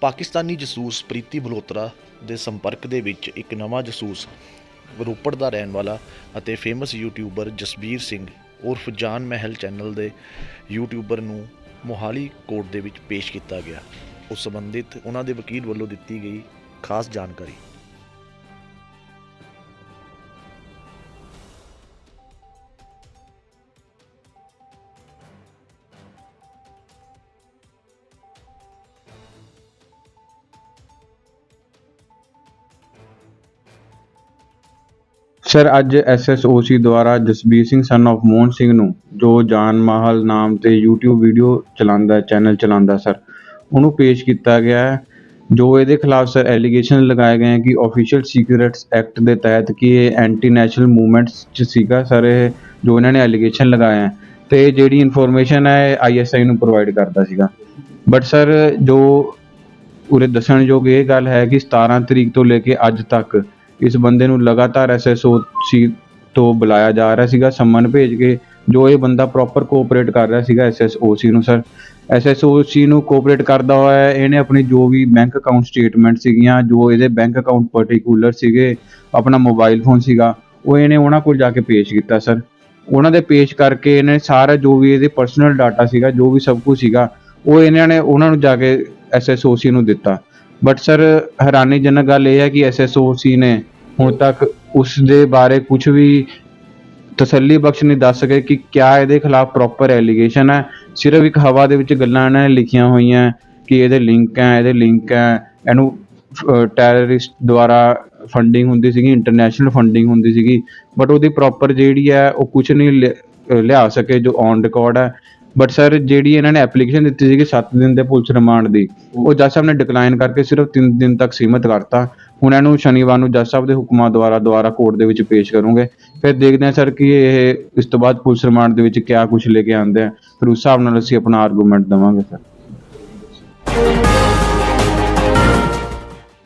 ਪਾਕਿਸਤਾਨੀ ਜਸੂਸ ਪ੍ਰੀਤੀ ਮਲਹੋਤਰਾ ਦੇ ਸੰਪਰਕ ਦੇ ਵਿੱਚ ਇੱਕ ਨਵਾਂ ਜਸੂਸ ਰੋਪੜ ਦਾ ਰਹਿਣ ਵਾਲਾ ਅਤੇ ਫੇਮਸ ਯੂਟਿਊਬਰ ਜਸਬੀਰ ਸਿੰਘ ਉਰਫ ਜਾਨ ਮਹਿਲ ਚੈਨਲ ਦੇ ਯੂਟਿਊਬਰ ਨੂੰ ਮੋਹਾਲੀ ਕੋਰਟ ਦੇ ਵਿੱਚ ਪੇਸ਼ ਕੀਤਾ ਗਿਆ। ਉਸ ਸੰਬੰਧਿਤ ਉਹਨਾਂ ਦੇ ਵਕੀਲ ਵੱਲੋਂ ਦਿੱਤੀ ਗਈ ਖਾਸ ਜਾਣਕਾਰੀ। ਸਰ ਅੱਜ ਐਸਐਸਓਸੀ ਦੁਆਰਾ ਜਸਬੀਰ ਸਿੰਘ ਸਨ of ਮੋਹਨ ਸਿੰਘ ਨੂੰ ਜੋ ਜਾਨ ਮਾਹਲ ਨਾਮ ਤੇ YouTube ਵੀਡੀਓ ਚਲਾਉਂਦਾ ਚੈਨਲ ਚਲਾਉਂਦਾ ਸਰ ਉਹਨੂੰ ਪੇਸ਼ ਕੀਤਾ ਗਿਆ ਹੈ, ਜੋ ਇਹਦੇ ਖਿਲਾਫ ਸਰ ਐਲੀਗੇਸ਼ਨ ਲਗਾਏ ਗਏ ਹੈ ਕਿ ਆਫੀਸ਼ੀਅਲ ਸੀਕ੍ਰੇਟਸ ਐਕਟ ਦੇ ਤਹਿਤ ਕਿ ਇਹ ਐਂਟੀ ਨੈਸ਼ਨਲ ਮੂਵਮੈਂਟਸ ਚ ਸੀਗਾ ਸਰ ਇਹ, ਜੋ ਇਹਨਾਂ ਨੇ ਐਲੀਗੇਸ਼ਨ ਲਗਾਏ ਹੈ ਤੇ ਜਿਹੜੀ ਇਨਫੋਰਮੇਸ਼ਨ ਹੈ ਆਈਐਸਆਈ ਨੂੰ ਪ੍ਰੋਵਾਈਡ ਕਰਦਾ ਸੀਗਾ। ਬਟ ਸਰ ਜੋ ਉਰੇ ਦੱਸਣਯੋਗ ਇਹ ਗੱਲ ਹੈ ਕਿ 17 ਤਰੀਕ ਤੋਂ ਲੈ ਕੇ ਅੱਜ ਤੱਕ ਇਸ ਬੰਦੇ ਨੂੰ ਲਗਾਤਾਰ ਐਸਐਸਓਸੀ ਤੋਂ ਬੁਲਾਇਆ ਜਾ ਰਿਹਾ ਸੀਗਾ, ਸੰਮਨ ਭੇਜ ਕੇ ਜੋ ਇਹ ਬੰਦਾ ਪ੍ਰੋਪਰ ਕੋਆਪਰੇਟ ਕਰ ਰਿਹਾ ਸੀਗਾ ਐਸਐਸਓਸੀ ਨੂੰ ਸਰ ਐਸਐਸਓਸੀ ਨੂੰ ਕੋਆਪਰੇਟ ਕਰਦਾ ਹੋਇਆ ਇਹਨੇ ਆਪਣੀ ਜੋ ਵੀ ਬੈਂਕ ਅਕਾਊਂਟ ਸਟੇਟਮੈਂਟ ਸੀਗੀਆਂ, ਜੋ ਇਹਦੇ ਬੈਂਕ ਅਕਾਊਂਟ ਪਾਰਟਿਕੂਲਰ ਸੀਗੇ, ਆਪਣਾ ਮੋਬਾਈਲ ਫੋਨ ਸੀਗਾ, ਉਹ ਇਹਨੇ ਉਹਨਾਂ ਕੋਲ ਜਾ ਕੇ ਪੇਸ਼ ਕੀਤਾ ਸਰ ਉਹਨਾਂ ਦੇ ਪੇਸ਼ ਕਰਕੇ ਇਹਨੇ ਸਾਰਾ ਜੋ ਵੀ ਇਹਦੇ ਪਰਸਨਲ ਡਾਟਾ ਸੀਗਾ, ਜੋ ਵੀ ਸਭ ਕੁਝ ਸੀਗਾ, ਉਹ ਇਹਨਾਂ ਨੇ, ਉਹਨਾਂ ਨੂੰ ਜਾ ਕੇ ਐਸਐਸਓਸੀ ਨੂੰ ਦਿੱਤਾ। ਬਟ ਸਰ ਹੈਰਾਨੀਜਨਕ ਗੱਲ ਇਹ ਹੈ ਕਿ ਐਸਐਸਓਸੀ ਨੇ ਹੁਣ ਤੱਕ ਉਸ ਦੇ ਬਾਰੇ ਕੁਝ ਵੀ ਤਸੱਲੀ ਬਖਸ਼ ਨਹੀਂ ਦੱਸ ਸਕੇ ਕਿ ਕਿਆ ਇਹਦੇ ਖਿਲਾਫ ਪ੍ਰੋਪਰ ਐਲੀਗੇਸ਼ਨ ਹੈ। ਸਿਰਫ ਇੱਕ ਹਵਾ ਦੇ ਵਿੱਚ ਗੱਲਾਂ ਇਹਨਾਂ ਨੇ ਲਿਖੀਆਂ ਹੋਈਆਂ ਕਿ ਇਹਦੇ ਲਿੰਕ ਹੈ, ਇਹਦੇ ਲਿੰਕ ਹੈ। ਇਹਨੂੰ ਟੈਰਰਿਸਟ ਦੁਆਰਾ ਫੰਡਿੰਗ ਹੁੰਦੀ ਸੀਗੀ ਇੰਟਰਨੈਸ਼ਨਲ ਫੰਡਿੰਗ ਹੁੰਦੀ ਸੀਗੀ। ਬਟ ਉਹਦੀ ਪ੍ਰੋਪਰ ਜਿਹੜੀ ਹੈ, ਉਹ ਕੁਝ ਨਹੀਂ ਲਿ- ਲਿਆ ਸਕੇ ਜੋ ਔਨ ਰਿਕਾਰਡ ਹੈ। ਬਟ ਸਰ ਜਿਹੜੀ ਇਹਨਾਂ ਨੇ ਐਪਲੀਕੇਸ਼ਨ ਦਿੱਤੀ ਸੀਗੀ 7 ਦਿਨ ਦੇ ਪੁਲਿਸ ਰਿਮਾਂਡ ਦੀ, ਉਹ ਜੱਜ ਸਾਹਿਬ ਨੇ ਡਿਕਲਾਈਨ ਕਰਕੇ ਸਿਰਫ 3 ਦਿਨ ਤੱਕ ਸੀਮਿਤ ਕਰਤਾ। ਹੁਣ ਇਹਨੂੰ ਸ਼ਨੀਵਾਰ ਨੂੰ ਜੱਜ ਸਾਹਿਬ ਦੇ ਹੁਕਮਾਂ ਦੁਆਰਾ ਦੁਆਰਾ ਕੋਰਟ ਦੇ ਵਿੱਚ ਪੇਸ਼ ਕਰੂੰਗੇ। ਫਿਰ ਦੇਖਦੇ ਹਾਂ ਸਰ ਕਿ ਇਹ ਇਸ ਤੋਂ ਬਾਅਦ ਪੁਲਿਸ ਰਿਮਾਂਡ ਦੇ ਵਿੱਚ ਕਿਆ ਕੁਝ ਲੈ ਕੇ ਆਉਂਦੇ ਆ। ਫਿਰ ਉਸ ਹਿਸਾਬ ਨਾਲ ਅਸੀਂ ਆਪਣਾ ਆਰਗੂਮੈਂਟ ਦੇਵਾਂਗੇ ਸਰ